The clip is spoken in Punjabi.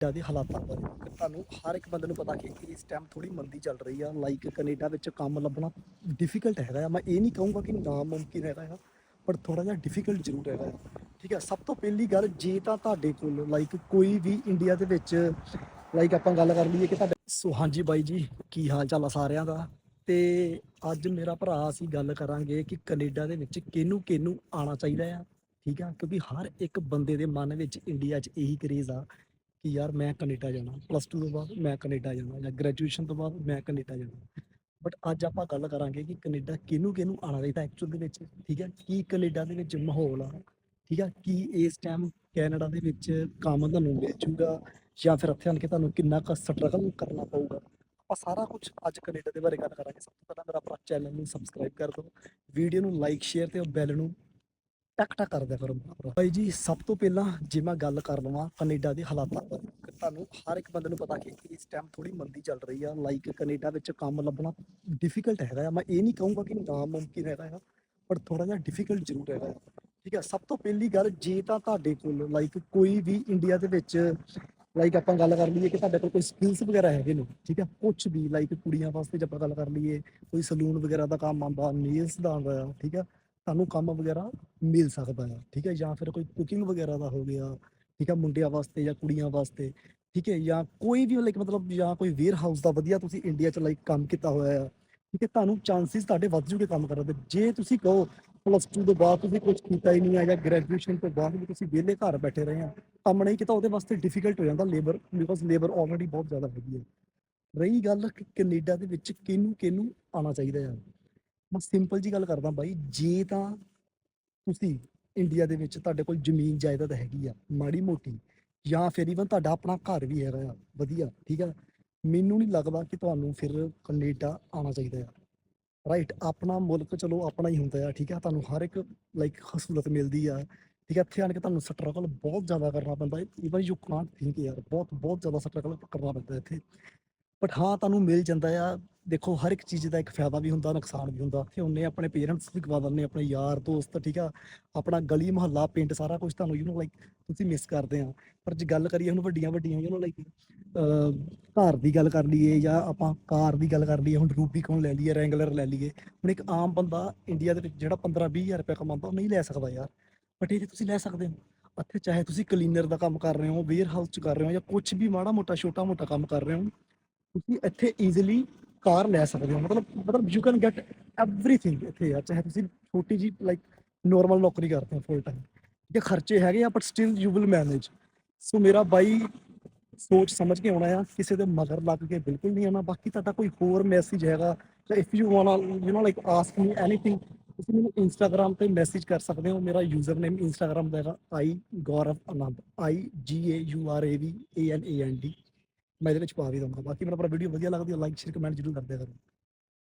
ਕੈਨੇਡਾ ਦੇ ਹਾਲਾਤਾਂ ਬਾਰੇ ਤੁਹਾਨੂੰ ਹਰ ਇੱਕ ਬੰਦੇ ਨੂੰ ਪਤਾ ਕਿ ਇਸ ਟਾਈਮ ਥੋੜੀ ਮੰਦੀ ਚੱਲ ਰਹੀ ਆ ਲਾਈਕ ਕੈਨੇਡਾ ਵਿੱਚ ਕੰਮ ਲੱਭਣਾ ਡਿਫਿਕਲਟ ਹੈਗਾ ਆ। ਮੈਂ ਇਹ ਨਹੀਂ ਕਹੂੰਗਾ ਕਿ ਨਾਮੁਮਕਿਨ ਹੈਗਾ ਆ, ਪਰ ਥੋੜਾ ਜਿਹਾ ਡਿਫਿਕਲਟ ਜ਼ਰੂਰ ਹੈਗਾ ਠੀਕ ਹੈ ਸਭ ਤੋਂ ਪਹਿਲੀ ਗੱਲ ਜੇ ਤਾਂ ਤੁਹਾਡੇ ਕੋਲ ਲਾਈਕ ਕੋਈ ਵੀ ਇੰਡੀਆ ਦੇ ਵਿੱਚ ਲਾਈਕ ਆਪਾਂ ਗੱਲ ਕਰ ਲਈਏ ਕਿ ਤੁਹਾਡੇ ਸੋ ਹਾਂਜੀ ਬਾਈ ਜੀ, ਕੀ ਹਾਲ ਚਾਲ ਆ ਸਾਰਿਆਂ ਦਾ? ਤੇ ਅੱਜ ਮੇਰਾ ਭਰਾ ਅਸੀਂ ਗੱਲ ਕਰਾਂਗੇ ਕਿ ਕੈਨੇਡਾ ਦੇ ਵਿੱਚ ਕਿਹਨੂੰ ਕਿਹਨੂੰ ਆਉਣਾ ਚਾਹੀਦਾ ਆ। ਠੀਕ ਆ, ਕਿਉਂਕਿ ਹਰ ਇੱਕ ਬੰਦੇ ਦੇ ਮਨ ਵਿੱਚ ਇੰਡੀਆ 'ਚ ਇਹੀ ਕਰੇਜ਼ ਆ ਕਿ ਯਾਰ ਮੈਂ ਕੈਨੇਡਾ ਜਾਣਾ ਪਲੱਸ 2 ਤੋਂ ਬਾਅਦ ਮੈਂ ਕੈਨੇਡਾ ਜਾਣਾ ਜਾਂ ਗ੍ਰੈਜੂਏਸ਼ਨ ਤੋਂ ਬਾਅਦ ਮੈਂ ਕੈਨੇਡਾ ਜਾਣਾ। ਬਟ ਅੱਜ ਆਪਾਂ ਗੱਲ ਕਰਾਂਗੇ ਕਿ ਕੈਨੇਡਾ ਕਿਹਨੂੰ ਕਿਹਨੂੰ ਆਉਣਾ ਚਾਹੀਦਾ ਐਕਚੁਅਲ ਦੇ ਵਿੱਚ, ਠੀਕ ਹੈ? ਕੀ ਕੈਨੇਡਾ ਦੇ ਵਿੱਚ ਮਾਹੌਲ ਆ, ਠੀਕ ਆ? ਕੀ ਇਸ ਟਾਈਮ ਕੈਨੇਡਾ ਦੇ ਵਿੱਚ ਕੰਮ ਤੁਹਾਨੂੰ ਮਿਲ ਜੂਗਾ ਜਾਂ ਫਿਰ ਇੱਥੇ ਆਣ ਕੇ ਤੁਹਾਨੂੰ ਕਿੰਨਾ ਕੁ ਸਟਰਗਲ ਕਰਨਾ ਪਊਗਾ? ਆਪਾਂ ਸਾਰਾ ਕੁਝ ਅੱਜ ਕੈਨੇਡਾ ਦੇ ਬਾਰੇ ਗੱਲ ਕਰਾਂਗੇ। ਸਭ ਤੋਂ ਪਹਿਲਾਂ ਮੇਰਾ ਆਪਣਾ ਚੈਨਲ ਨੂੰ ਸਬਸਕ੍ਰਾਈਬ ਕਰ ਦਿਓ ਵੀਡੀਓ ਨੂੰ ਲਾਈਕ ਸ਼ੇਅਰ ਤੇ ਬੈਲ ਨੂੰ ਟਕ ਟਕ ਕਰ ਕਰੋ ਭਰਾ। ਭਾਈ ਜੀ, ਸਭ ਤੋਂ ਪਹਿਲਾਂ ਜੇ ਮੈਂ ਗੱਲ ਕਰ ਲਵਾਂ ਕੈਨੇਡਾ ਦੇ ਹਾਲਾਤਾਂ ਬਾਰੇ ਤੁਹਾਨੂੰ ਹਰ ਇੱਕ ਬੰਦੇ ਨੂੰ ਪਤਾ ਕਿ ਇਸ ਟਾਈਮ ਥੋੜੀ ਮੰਦੀ ਚੱਲ ਰਹੀ ਆ ਲਾਈਕ ਕੈਨੇਡਾ ਵਿੱਚ ਕੰਮ ਲੱਭਣਾ ਡਿਫਿਕਲਟ ਹੈਗਾ ਆ ਮੈਂ ਇਹ ਨਹੀਂ ਕਹੂੰਗਾ ਕਿ ਨਾਮੁਮਕਿਨ ਹੈਗਾ ਆ, ਪਰ ਥੋੜਾ ਜਿਹਾ ਡਿਫਿਕਲਟ ਜ਼ਰੂਰ ਹੈਗਾ ਠੀਕ ਹੈ ਸਭ ਤੋਂ ਪਹਿਲੀ ਗੱਲ ਜੇ ਤਾਂ ਤੁਹਾਡੇ ਕੋਲ ਲਾਈਕ ਕੋਈ ਵੀ ਇੰਡੀਆ ਦੇ ਵਿੱਚ ਲਾਈਕ ਆਪਾਂ ਗੱਲ ਕਰ ਲਈਏ ਕਿ ਤੁਹਾਡੇ ਕੋਲ ਕੋਈ ਸਕਿੱਲਸ ਵਗੈਰਾ ਹੈਗੇ ਨੇ, ਠੀਕ ਹੈ ਕੁਝ ਵੀ ਲਾਈਕ ਕੁੜੀਆਂ ਵਾਸਤੇ ਜੇ ਆਪਾਂ ਗੱਲ ਕਰ ਲਈਏ, ਕੋਈ ਸਲੂਨ ਵਗੈਰਾ ਦਾ ਕੰਮ ਆਉਂਦਾ ਨੇਲਸ ਦਾ ਆਉਂਦਾ ਠੀਕ ਹੈ ਤੁਹਾਨੂੰ ਕੰਮ ਵਗੈਰਾ ਮਿਲ ਸਕਦਾ ਆ ਠੀਕ ਹੈ, ਜਾਂ ਫਿਰ ਕੋਈ ਕੁਕਿੰਗ ਵਗੈਰਾ ਦਾ ਹੋ ਗਿਆ, ਠੀਕ ਹੈ, ਮੁੰਡਿਆਂ ਵਾਸਤੇ ਜਾਂ ਕੁੜੀਆਂ ਵਾਸਤੇ, ਠੀਕ ਹੈ, ਜਾਂ ਕੋਈ ਵੀ ਲਾਈਕ ਮਤਲਬ ਜਾਂ ਕੋਈ ਵੇਅਰ ਹਾਊਸ ਦਾ ਵਧੀਆ ਤੁਸੀਂ ਇੰਡੀਆ 'ਚ ਲਾਈਕ ਕੰਮ ਕੀਤਾ ਹੋਇਆ ਆ ਠੀਕ ਹੈ, ਤੁਹਾਨੂੰ ਚਾਂਸਸ ਤੁਹਾਡੇ ਵੱਧ ਜੂਗੇ ਕੰਮ ਕਰਨ ਦੇ, ਜੇ ਤੁਸੀਂ ਕਹੋ ਪਲੱਸ 2 ਤੋਂ ਬਾਅਦ ਤੁਸੀਂ ਕੁਝ ਕੀਤਾ ਹੀ ਨਹੀਂ ਆ ਜਾਂ ਗ੍ਰੈਜੂਏਸ਼ਨ ਤੋਂ ਬਾਅਦ ਵੀ ਤੁਸੀਂ ਵਿਹਲੇ ਘਰ ਬੈਠੇ ਰਹੇ ਆ ਕੰਮ ਨਹੀਂ ਕੀਤਾ ਉਹਦੇ ਵਾਸਤੇ ਡਿਫਿਕਲਟ ਹੋ ਜਾਂਦਾ ਲੇਬਰ ਬਿਕੋਜ਼ ਲੇਬਰ ਆਲਰੇਡੀ ਬਹੁਤ ਜ਼ਿਆਦਾ ਹੈਗੀ ਹੈ। ਰਹੀ ਗੱਲ ਕਿ, ਕੈਨੇਡਾ ਦੇ ਵਿੱਚ ਕਿਹਨੂੰ ਕਿਹਨੂੰ ਆਉਣਾ ਚਾਹੀਦਾ ਆ ਮੈਂ ਸਿੰਪਲ ਜੀ ਗੱਲ ਕਰਦਾ ਬਾਈ, ਜੇ ਤਾਂ ਤੁਸੀਂ ਇੰਡੀਆ ਦੇ ਵਿੱਚ ਤੁਹਾਡੇ ਕੋਲ ਜ਼ਮੀਨ ਜਾਇਦਾਦ ਹੈਗੀ ਆ, ਮਾੜੀ ਮੋਟੀ, ਜਾਂ ਫਿਰ ਇਵਨ ਤੁਹਾਡਾ ਆਪਣਾ ਘਰ ਵੀ ਹੈਗਾ ਆ, ਵਧੀਆ, ਠੀਕ ਆ, ਮੈਨੂੰ ਨਹੀਂ ਲੱਗਦਾ ਕਿ ਤੁਹਾਨੂੰ ਫਿਰ ਕੈਨੇਡਾ ਆਉਣਾ ਚਾਹੀਦਾ ਆ। ਰਾਈਟ ਆਪਣਾ ਮੁਲਕ ਚਲੋ ਆਪਣਾ ਹੀ ਹੁੰਦਾ ਆ, ਠੀਕ ਆ, ਤੁਹਾਨੂੰ ਹਰ ਇੱਕ ਲਾਈਕ ਸਹੂਲਤ ਮਿਲਦੀ ਆ, ਠੀਕ ਹੈ ਇੱਥੇ ਆਣ ਕੇ ਤੁਹਾਨੂੰ ਸਟਰਗਲ ਬਹੁਤ ਜ਼ਿਆਦਾ ਕਰਨਾ ਪੈਂਦਾ ਈਵਨ ਯੂ ਕਾਂਟ ਥਿੰਕ ਯਾਰ, ਬਹੁਤ ਬਹੁਤ ਜ਼ਿਆਦਾ ਸਟਰਗਲ ਕਰਨਾ ਪੈਂਦਾ ਇੱਥੇ। ਬਟ ਹਾਂ, ਤੁਹਾਨੂੰ ਮਿਲ ਜਾਂਦਾ ਆ ਦੇਖੋ ਹਰ ਇੱਕ ਚੀਜ਼ ਦਾ ਇੱਕ ਫਾਇਦਾ ਵੀ ਹੁੰਦਾ ਨੁਕਸਾਨ ਵੀ ਹੁੰਦਾ ਉੱਥੇ ਉਹਨੇ ਆਪਣੇ ਪੇਰੈਂਟਸ ਵੀ ਗਵਾ ਦਿੰਦੇ ਆਪਣੇ ਯਾਰ ਦੋਸਤ ਠੀਕ ਆ ਆਪਣਾ ਗਲੀ ਮੁਹੱਲਾ ਪਿੰਡ ਸਾਰਾ ਕੁਝ ਤੁਹਾਨੂੰ ਯੂ نو ਲਾਈਕ ਤੁਸੀਂ ਮਿਸ ਕਰਦੇ ਆ ਪਰ ਜੇ ਗੱਲ ਕਰੀਏ ਹੁਣ ਵੱਡੀਆਂ ਵੱਡੀਆਂ ਯੂ نو ਲਾਈਕ ਘਰ ਦੀ ਗੱਲ ਕਰ ਲਈਏ ਜਾਂ ਆਪਾਂ ਕਾਰ ਦੀ ਗੱਲ ਕਰ ਲਈਏ ਹੁਣ ਰੂਬੀ ਕੌਣ ਲੈ ਲਈਏ ਰੈਂਗਲਰ ਲੈ ਲਈਏ ਹੁਣ ਇੱਕ ਆਮ ਬੰਦਾ ਇੰਡੀਆ ਦੇ ਵਿੱਚ ਜਿਹੜਾ 15 20000 ਰੁਪਏ ਕਮਾਉਂਦਾ ਉਹ ਨਹੀਂ ਲੈ ਸਕਦਾ ਯਾਰ ਬਟ ਇਹ ਤੁਸੀਂ ਲੈ ਸਕਦੇ ਹੋ ਇੱਥੇ ਚਾਹੇ ਤੁਸੀਂ ਕਲੀਨਰ ਦਾ ਕੰਮ ਕਰ ਰਹੇ ਹੋ ਵੇਅਰ ਹਾਊਸ ਚ ਕਰ ਰਹੇ ਹੋ ਜਾਂ ਕੁਝ ਵੀ ਮਾੜਾ ਮੋਟਾ ਛੋਟਾ ਮੋਟਾ ਕੰਮ ਕਰ ਰਹੇ ਹੋ ਤੁਸੀਂ ਇੱਥੇ ਈਜ਼ੀਲੀ ਕਾਰ ਲੈ ਸਕਦੇ ਹੋ ਮਤਲਬ ਮਤਲਬ ਯੂ ਕੈਨ ਗੈਟ ਐਵਰੀਥਿੰਗ ਇੱਥੇ ਯਾਰ ਚਾਹੇ ਤੁਸੀਂ ਛੋਟੀ ਜੀ ਲਾਈਕ ਨੋਰਮਲ ਨੌਕਰੀ ਕਰਦੇ ਹੋ ਫੁੱਲ ਟਾਈਮ ਜੇ ਖਰਚੇ ਹੈਗੇ ਆ but still you will manage so ਮੇਰਾ ਬਾਈ ਸੋਚ ਸਮਝ ਕੇ ਆਉਣਾ ਆ ਕਿਸੇ ਦੇ ਮਗਰ ਲੱਗ ਕੇ ਬਿਲਕੁਲ ਨਹੀਂ ਆਉਣਾ ਬਾਕੀ ਤੁਹਾਡਾ ਕੋਈ ਹੋਰ ਮੈਸੇਜ ਹੈਗਾ ਜਾਂ if you want you know like ask me anything ਤੁਸੀਂ ਮੈਨੂੰ ਇੰਸਟਾਗ੍ਰam ਤੇ ਮੈਸੇਜ ਕਰ ਸਕਦੇ ਹੋ ਮੇਰਾ ਯੂਜ਼ਰ ਨੇਮ ਇੰਸਟਾਗ੍ਰam ਦਾ ਹੈਗਾ ਆਈ Gaurav Anand I G A U R A V A N A N D ਮੈਂ ਇਹਦੇ ਵਿੱਚ ਪਾ ਵੀ ਦਊਂਗਾ। ਬਾਕੀ ਮੇਰਾ ਵੀਡੀਓ ਵਧੀਆ ਲੱਗਦੀ ਹੈ ਲਾਈਕ ਸ਼ੇਅਰ ਕਮੈਂਟ ਜ਼ਰੂਰ ਕਰਦੇ ਕਰੋ